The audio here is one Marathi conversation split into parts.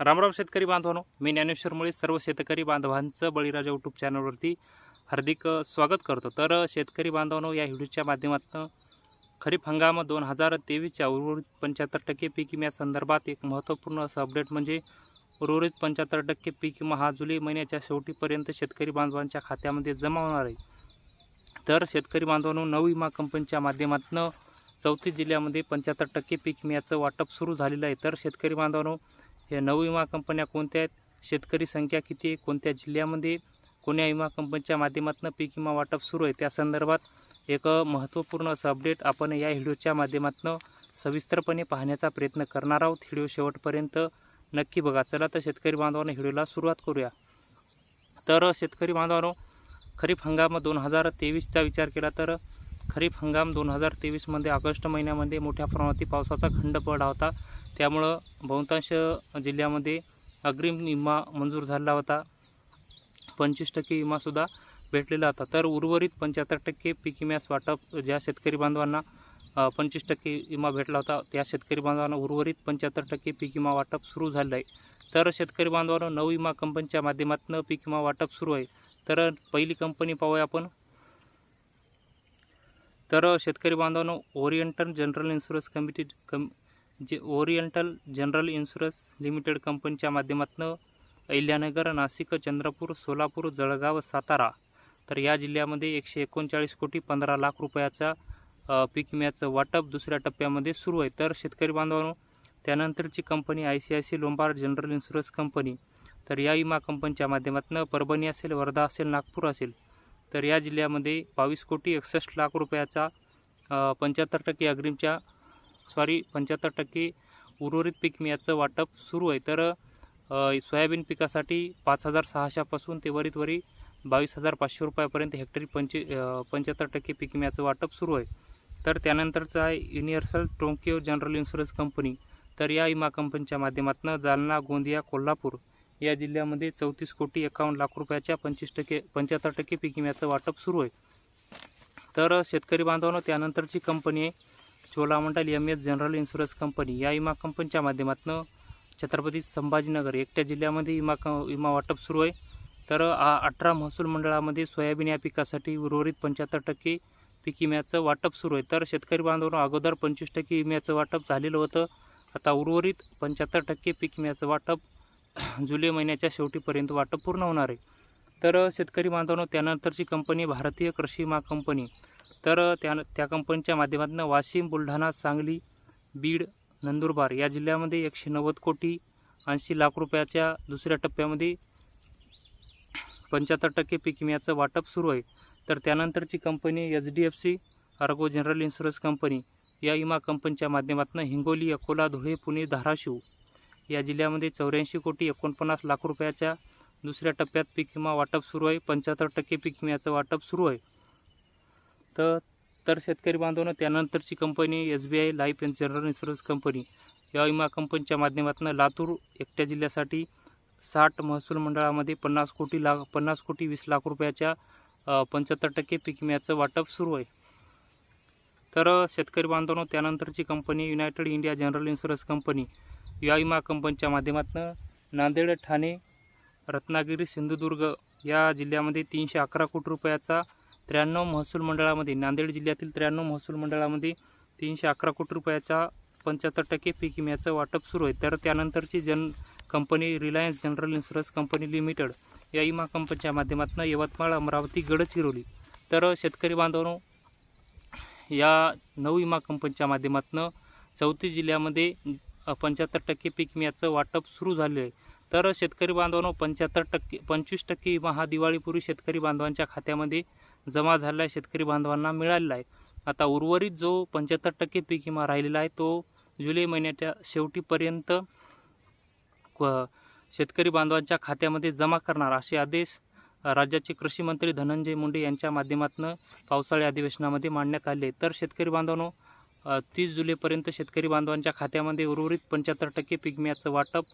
रामराम शेतकरी बांधवांनो मी ज्ञानेश्वरमुळे सर्व शेतकरी बांधवांचं बळीराजा यूट्यूब चॅनलवरती हार्दिक स्वागत करतो. तर शेतकरी बांधवांनो या व्हिडिओच्या माध्यमातून खरीप हंगाम दोन हजार तेवीसच्या उर्वरित पंच्याहत्तर टक्के पीक विम्या संदर्भात एक महत्त्वपूर्ण असं अपडेट म्हणजे उर्वरित पंच्याहत्तर टक्के पीक विमा हा जुलै महिन्याच्या शेवटीपर्यंत शेतकरी बांधवांच्या खात्यामध्ये जमा होणार आहे. तर शेतकरी बांधवांनो नऊ विमा कंपनीच्या माध्यमातून चौतीस जिल्ह्यामध्ये पंच्याहत्तर टक्के पीक विम्याचं वाटप सुरू झालेलं आहे. तर शेतकरी बांधवांनो या नऊ विमा कंपन्या कोणत्या आहेत? शेतकरी संख्या किती आहे? कोणत्या जिल्ह्यामध्ये कोण्या विमा कंपनीच्या माध्यमातून पीक विमा वाटप सुरू आहे? त्या संदर्भात एक महत्त्वपूर्ण असं अपडेट आपण या व्हिडिओच्या माध्यमातून सविस्तरपणे पाहण्याचा प्रयत्न करणार आहोत. व्हिडिओ शेवटपर्यंत नक्की बघा. चला तर शेतकरी बांधवांनो व्हिडिओला सुरुवात करूया. तर शेतकरी बांधवांनो खरीप हंगाम दोन हजार तेवीसचा विचार केला तर खरीप हंगाम दोन हजार तेवीसमध्ये ऑगस्ट महिन्यामध्ये मोठ्या प्रमाणात पावसाचा खंड पडला होता. त्यामुळं बहुतांश जिल्ह्यामध्ये अग्रिम विमा मंजूर झाला होता. पंचवीस टक्के विमासुद्धा भेटलेला होता. तर उर्वरित पंच्याहत्तर टक्के पीक विम्यास वाटप ज्या शेतकरी बांधवांना पंचवीस टक्के विमा भेटला होता त्या शेतकरी बांधवांना उर्वरित पंच्याहत्तर टक्के पीक विमा वाटप सुरू झालं आहे तर शेतकरी बांधवांना नऊ विमा कंपनीच्या माध्यमातून पीक विमा वाटप सुरू आहे. तर पहिली कंपनी पाहूया आपण. तर शेतकरी बांधवांनो ओरिएंटल जनरल इन्शुरन्स कमिटी कम जे ओरिएंटल जनरल इन्शुरन्स लिमिटेड कंपनीच्या माध्यमातून अहिल्यानगर नाशिक चंद्रपूर सोलापूर जळगाव सातारा तर या जिल्ह्यामध्ये एकशे एकोणचाळीस कोटी पंधरा लाख रुपयाचा पीक विम्याचं वाटप दुसऱ्या टप्प्यामध्ये सुरू आहे. तर शेतकरी बांधवांनो त्यानंतरची company I C I C Lombard general insurance company तर या विमा कंपनीच्या माध्यमातून परभणी असेल वर्धा असेल नागपूर असेल तर या जिल्ह्यामध्ये बावीस कोटी एकसष्ट लाख रुपयाचा पंच्याहत्तर टक्के अग्रिमच्या सॉरी पंच्याहत्तर टक्के उर्वरित पीक याचं वाटप सुरू आहे. तर सोयाबीन पिकासाठी पाच हजार सहाशेपासून ते वरीत वरी बावीस हजार पाचशे रुपयापर्यंत हेक्टरी पंचे पंच्याहत्तर टक्के पीक विम्याचं वाटप सुरू आहे. तर त्यानंतरचं आहे universal Tokyo general insurance company. तर या विमा कंपनीच्या माध्यमातून जालना गोंदिया कोल्हापूर या जिल्ह्यामध्ये चौतीस कोटी एकावन्न लाख रुपयाच्या पंचवीस टक्के पंच्याहत्तर टक्के पीक विम्याचं वाटप सुरू आहे. तर शेतकरी बांधवांनो त्यानंतरची कंपनी आहे. Cholamandal M S general insurance company या विमा कंपनीच्या माध्यमातून छत्रपती संभाजीनगर एकट्या जिल्ह्यामध्ये विमा क विमा वाटप सुरू आहे. तर आ अठरा महसूल मंडळामध्ये सोयाबीन या पिकासाठी उर्वरित पंच्याहत्तर टक्के पीक विम्याचं वाटप सुरू आहे. तर शेतकरी बांधवांना अगोदर पंचवीस टक्के विम्याचं वाटप झालेलं होतं. आता उर्वरित पंच्याहत्तर टक्के पीक विम्याचं वाटप जुलै महिन्याच्या शेवटीपर्यंत वाटप पूर्ण होणार आहे. तर शेतकरी बांधवांनो त्यानंतरची कंपनी भारतीय कृषी विमा कंपनी. तर त्या त्या कंपनीच्या माध्यमातून वाशिम बुलढाणा सांगली बीड नंदुरबार या जिल्ह्यामध्ये एकशे नव्वद कोटी ऐंशी लाख रुपयाच्या दुसऱ्या टप्प्यामध्ये पंच्याहत्तर टक्के पीक विम्याचं वाटप सुरू आहे. तर त्यानंतरची company H D F C ergo general insurance company या विमा कंपनीच्या माध्यमातून हिंगोली अकोला धुळे पुणे धाराशिव या जिल्ह्यामध्ये चौऱ्याऐंशी कोटी एकोणपन्नास लाख रुपयाच्या दुसऱ्या टप्प्यात पीक विमा वाटप सुरू आहे. पंच्याहत्तर टक्के पीक विम्याचं वाटप सुरू आहे. तर तर शेतकरी बांधवनं त्यानंतरची company S B I life and general insurance company या विमा कंपनीच्या माध्यमातून लातूर एकट्या जिल्ह्यासाठी साठ महसूल मंडळामध्ये पन्नास कोटी लाख पन्नास कोटी वीस लाख रुपयाच्या पंच्याहत्तर टक्के पीक विम्याचं वाटप सुरू आहे. तर शेतकरी बांधवांनो त्यानंतरची company united India general insurance company या विमा कंपनीच्या माध्यमातून नांदेड ठाणे रत्नागिरी सिंधुदुर्ग या जिल्ह्यामध्ये तीनशे अकरा कोटी रुपयाचा त्र्याण्णव महसूल मंडळामध्ये नांदेड जिल्ह्यातील त्र्याण्णव महसूल मंडळामध्ये तीनशे अकरा कोटी रुपयाचा पंच्याहत्तर टक्के पीक विम्याचं वाटप सुरू आहे. तर त्यानंतरची जन company Reliance general insurance company limited या विमा कंपनीच्या माध्यमातून यवतमाळ अमरावती गडचिरोली तर शेतकरी बांधवांनो या नऊ विमा कंपनीच्या माध्यमातून चौतीस जिल्ह्यामध्ये पंच्याहत्तर टक्के पीक विम्याचं वाटप सुरू झाले आहे. तर शेतकरी बांधवांनो पंच्याहत्तर टक्के पंचवीस टक्के विमा हा दिवाळीपूर्वी शेतकरी बांधवांच्या खात्यामध्ये जमा झालेला आहे शेतकरी बांधवांना मिळालेला आहे. आता उर्वरित जो पंच्याहत्तर टक्के पीक विमा राहिलेला आहे तो जुलै महिन्याच्या शेवटीपर्यंत क- शेतकरी बांधवांच्या खात्यामध्ये जमा करणार असे आदेश राज्याचे कृषी मंत्री धनंजय मुंडे यांच्या माध्यमातून पावसाळी अधिवेशनामध्ये मांडण्यात आले. तर शेतकरी बांधवांनो तीस जुलैपर्यंत शेतकरी बांधवांच्या खात्यामध्ये उर्वरित पंच्याहत्तर टक्के पिकम्याचं वाटप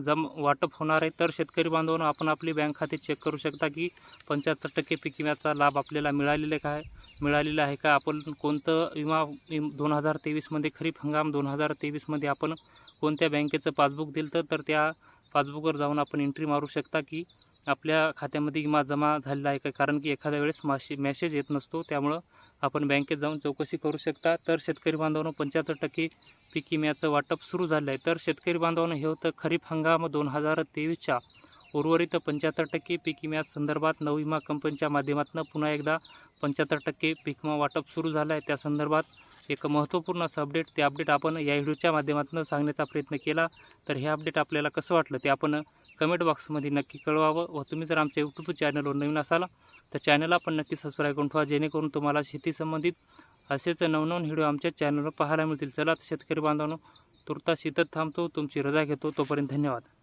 जम वाटप होणार आहे. तर शेतकरी बांधवांना आपण आपले बँक खाते चेक करू शकता की पंच्याहत्तर टक्के पिकम्याचा लाभ आपल्याला मिळालेला काय मिळालेला आहे का? आपण कोणतं विमा दोन हजार तेवीसमध्ये खरीप हंगाम दोन हजार तेवीसमध्ये आपण कोणत्या बँकेचं पासबुक दिलं तर तर त्या पासबुकवर जाऊन आपण एंट्री मारू शकता की आपल्या खात्यामध्ये विमा जमा झालेला आहे का? कारण की एखाद्या वेळेस माशी मॅसेज येत नसतो. त्यामुळं आपण बँकेत जाऊन चौकशी करू शकता. तर शेतकरी बांधवांनो पंच्याहत्तर टक्के पीक विम्याचं वाटप सुरू झालं आहे तर शेतकरी बांधवांनो हे होतं खरीप हंगाम दोन हजार तेवीसच्या उर्वरित पंच्याहत्तर टक्के पीक विम्या संदर्भात नवविमा कंपनीच्या माध्यमातून पुन्हा एकदा पंच्याहत्तर टक्के पीक विमा वाटप सुरू झालं आहे त्या संदर्भात एक महत्त्वपूर्ण असं अपडेट ते अपडेट आपण या व्हिडिओच्या माध्यमातून सांगण्याचा प्रयत्न केला. तर हे अपडेट आपल्याला कसं वाटलं ते आपण कमेंट बॉक्समध्ये नक्की कळवावं व तुम्ही जर आमच्या यूट्यूब चॅनलवर नवीन असाल तर चॅनलला पण नक्की सबस्क्राईब करून ठेवा जेणेकरून तुम्हाला शेती संबंधित असेच नवनवन व्हिडिओ आमच्या चॅनलवर पाहायला मिळतील. चला शेतकरी बांधवांनो तुर्तास इथंच थांबतो तुमची रजा घेतो. तोपर्यंत धन्यवाद.